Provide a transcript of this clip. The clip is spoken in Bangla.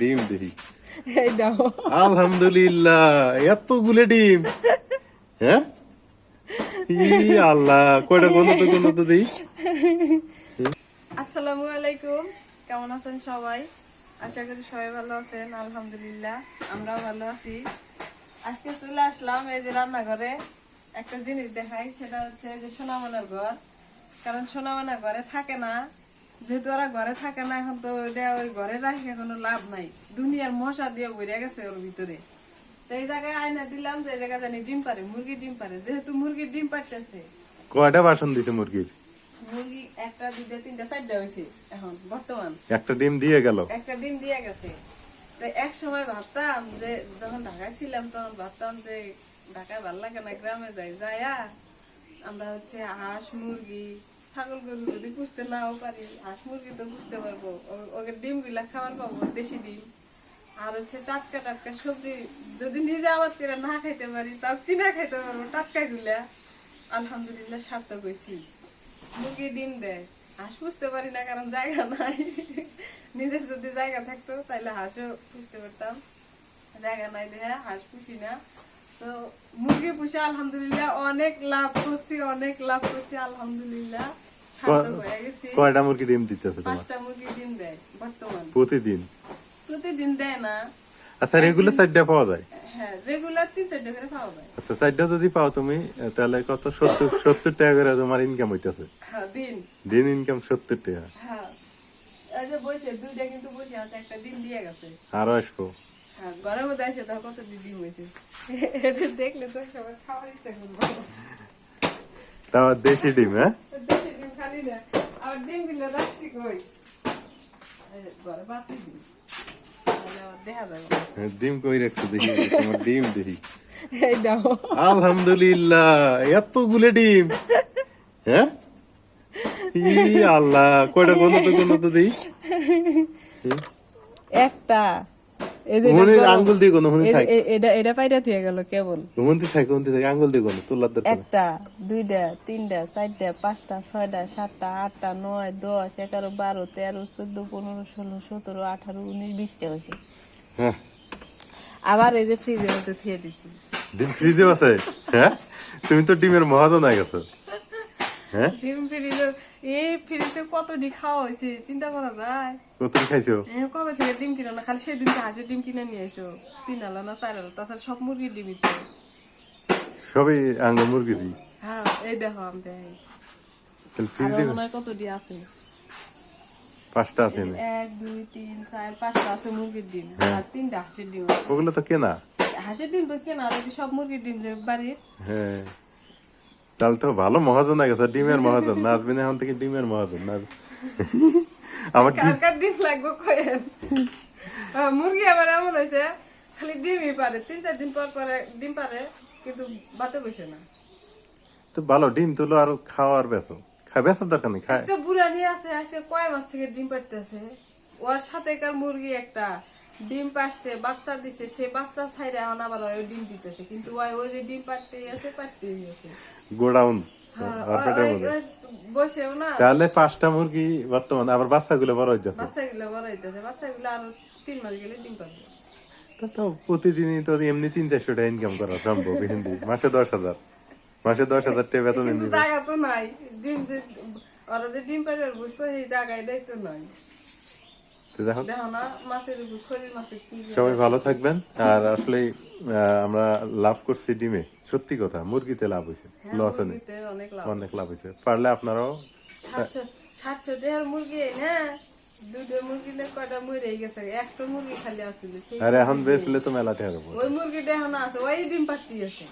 ডিম দেখি। এই দাও। আলহামদুলিল্লাহ এতগুলো ডিম। হ্যাঁ? ই আল্লাহ কয়টা কোন তো কোন তো দিই। আসসালামু আলাইকুম কেমন আছেন সবাই? আশা করি সবাই ভালো আছেন আলহামদুলিল্লাহ আমরাও ভালো আছি। আজকে চলে আসলাম এই যে রান্নাঘরে। একটা জিনিস দেখাই সেটা হচ্ছে যে সোনামনার ঘর। কারণ সোনামনা ঘরে থাকে না যেহেতু ওরা ঘরে থাকে না এখন তো ওইটা ওই ঘরে রাখে কোনো লাভ নাই। দুনিয়ার মশা দিয়ে বইরে গেছে ওর ভিতরে। তো এই জায়গায় আয়না দিলাম যে জায়গায় জানি ডিম পারে মুরগি ডিম পারে যেহেতু মুরগির ডিম পারতেছে কয়টা বাসন দিতে মুরগির? মুরগি একটা দুইটা তিনটা চারটা হয়েছে এখন বর্তমান। একটা ডিম দিয়ে গেল? একটা ডিম দিয়ে গেছে। তো এক সময় ভাবতাম যে যখন ঢাকায় ছিলাম তখন ভাবতাম যে ঢাকায় ভালো লাগে না গ্রামে যাই যাইয়া আমরা হচ্ছে হাঁস মুরগি ছাগল গরু যদি পুষতে নাও পারি, হাঁস মুরগি তো পুষতে পারব। ওকে ডিমগুলা খাবার পাবো, দেশি ডিম। আর হচ্ছে টাটকা টাটকা সবজি যদি নিজে আবাদ করে না খাইতে পারি, তাও কিনা খাইতে পারব, টাটকা গুলা। আলহামদুলিল্লাহ সার্থক হয়েছি মুরগি ডিম দেয়, হাঁস পুষতে পারি না কারণ জায়গা নাই। নিজের যদি জায়গা থাকতো তাহলে হাঁসও পুষতে পারতাম। জায়গা নাই দেখে হাঁস পুষি না। তো মুরগি পুষে আলহামদুলিল্লাহ অনেক লাভ করছি অনেক লাভ করছি আলহামদুলিল্লাহ। কয়টা মুরগি ডিম তোমার? পাঁচটা মুরগি ডিম দেয় বর্তমান। প্রতিদিন? প্রতিদিন দেয় না। আচ্ছা রেগুলার চারটা পাওয়া যায়? হ্যাঁ রেগুলার তিন চারটে করে খাওয়া যায়। আচ্ছা চারটা যদি পাও তুমি তাহলে কত? সত্তর সত্তর টাকা করে তোমার ইনকাম হইতেছে। হ্যাঁ দিন। দিন ইনকাম সত্তর টাকা। হ্যাঁ। এই বসে দুইটা কিন্তু বসে আছে একটা ডিম দিয়ে গেছে। আরও আসব। মধ্যে আসে তখন কত ডিম হয়েছে এটা দেখলে তো সবার খাওয়ার ইচ্ছা করব তাও দেশি ডিম হ্যাঁ দেশি ডিম খালি না আবার ডিমগুলো রাখছি কই এই বাতি ডিম তাহলে আবার দেখা যাবে না। ডিম কই রাখছো দেখি তোমার ডিম দেখি আলহামদুলিল্লাহ এতগুলো ডিম হ্যাঁ ই আল্লাহ কয়টা কোন তো কোন তো দিই? একটা। এই যে এটা আঙ্গুল দিয়ে কোনো এই যে থাক এ- এটা এটা পাইটা দিয়ে গেল কেবল। থাকে আঙ্গুল দিয়ে কোনো তোলার দরকার একটা দুইটা তিনটা চারটা পাঁচটা ছয়টা সাতটা আটটা নয় দশ এগারো বারো তেরো চোদ্দ পনেরো ষোলো সতেরো আঠারো উনিশ বিশটা হয়েছে। হ্যাঁ। আবার এই যে ফ্রিজের মধ্যে থুয়ে দিছি। ডিম ফ্রিজে আছে হ্যাঁ? তুমি তো ডিমের মহাজন হয়ে গেছো হ্যাঁ? ডিম ফ্রিজে এই ফ্রিজে খাওয়া হয়েছে? চিন্তা করা যায়। খাইছো? কবে থেকে ডিম কিনো না খালি সেদিন তো হাঁসের ডিম কিনে নিয়ে এসো তিন আলো না চার আলো? তাছাড়া সব মুরগির ডিমই তো। সবই আঙ্গ হ্যাঁ এই দেখো আমি তাহলে মনে হয় আছে? পাঁচটা আছে এক দুই তিন চার পাঁচটা আছে মুরগির ডিম। আর তিনটা হাঁসের ডিম ওগুলো তো কেনা? হাঁসের ডিম তো কেনা সব মুরগির ডিম বাড়ির। হ্যাঁ। তাহলে তো ভালো মহাজন গেছে ডিমের মহাজন এখন থেকে ডিমের মহাজন না আমার ডিম লাগবে কয়েন? মুরগি আবার এমন হয়েছে খালি ডিমই পারে তিন চার দিন পর পরে ডিম পারে কিন্তু বাতে বসে না। তো ভালো ডিম তুলো আর খাওয়ার বেছো খাই বেচার দরকার নেই খায়। একটা বুড়া নিয়ে আছে আজকে কয় মাস থেকে ডিম পাড়তেছে? ওর সাথে কার মুরগি একটা? ডিম পাড়ছে বাচ্চা দিছে সে বাচ্চা ছাইরে এখন আবার ওই ডিম দিতেছে। কিন্তু ওই ওই যে ডিম পাড়তেই আছে পাড়তেই আছে। গোডাউন হ্যাঁ, বসেও না। তাহলে পাঁচটা মুরগি বর্তমানে আবার বাচ্চাগুলো বড় বাচ্চাগুলো বড় হইতেছে বাচ্চাগুলো আরও তিন মাস গেলে ডিম পারবে তা তো প্রতিদিনই তো এমনি তিন চারশো টাকা ইনকাম করা সম্ভব হিন্দি মাসে দশ হাজার। মাসে দশ হাজার টাকা বেতন জায়গা তো নাই। ডিম যে ওরা যে ডিম পাড়ে বসবে সেই জায়গাটাই তো নাই। সবাই ভালো থাকবেন। আর আসলে আমরা লাভ করছি ডিমে। সত্যি কথা মুরগিতে লাভ হয়েছে। লস নেই অনেক লাভ হয়েছে। পারলে আপনারাও সাতশো মুরগি হ্যাঁ আর এখন বেচলে তো মেলা টের ওই মুরগিটা এখন আছে ওই ডিম পাড়তি আছে।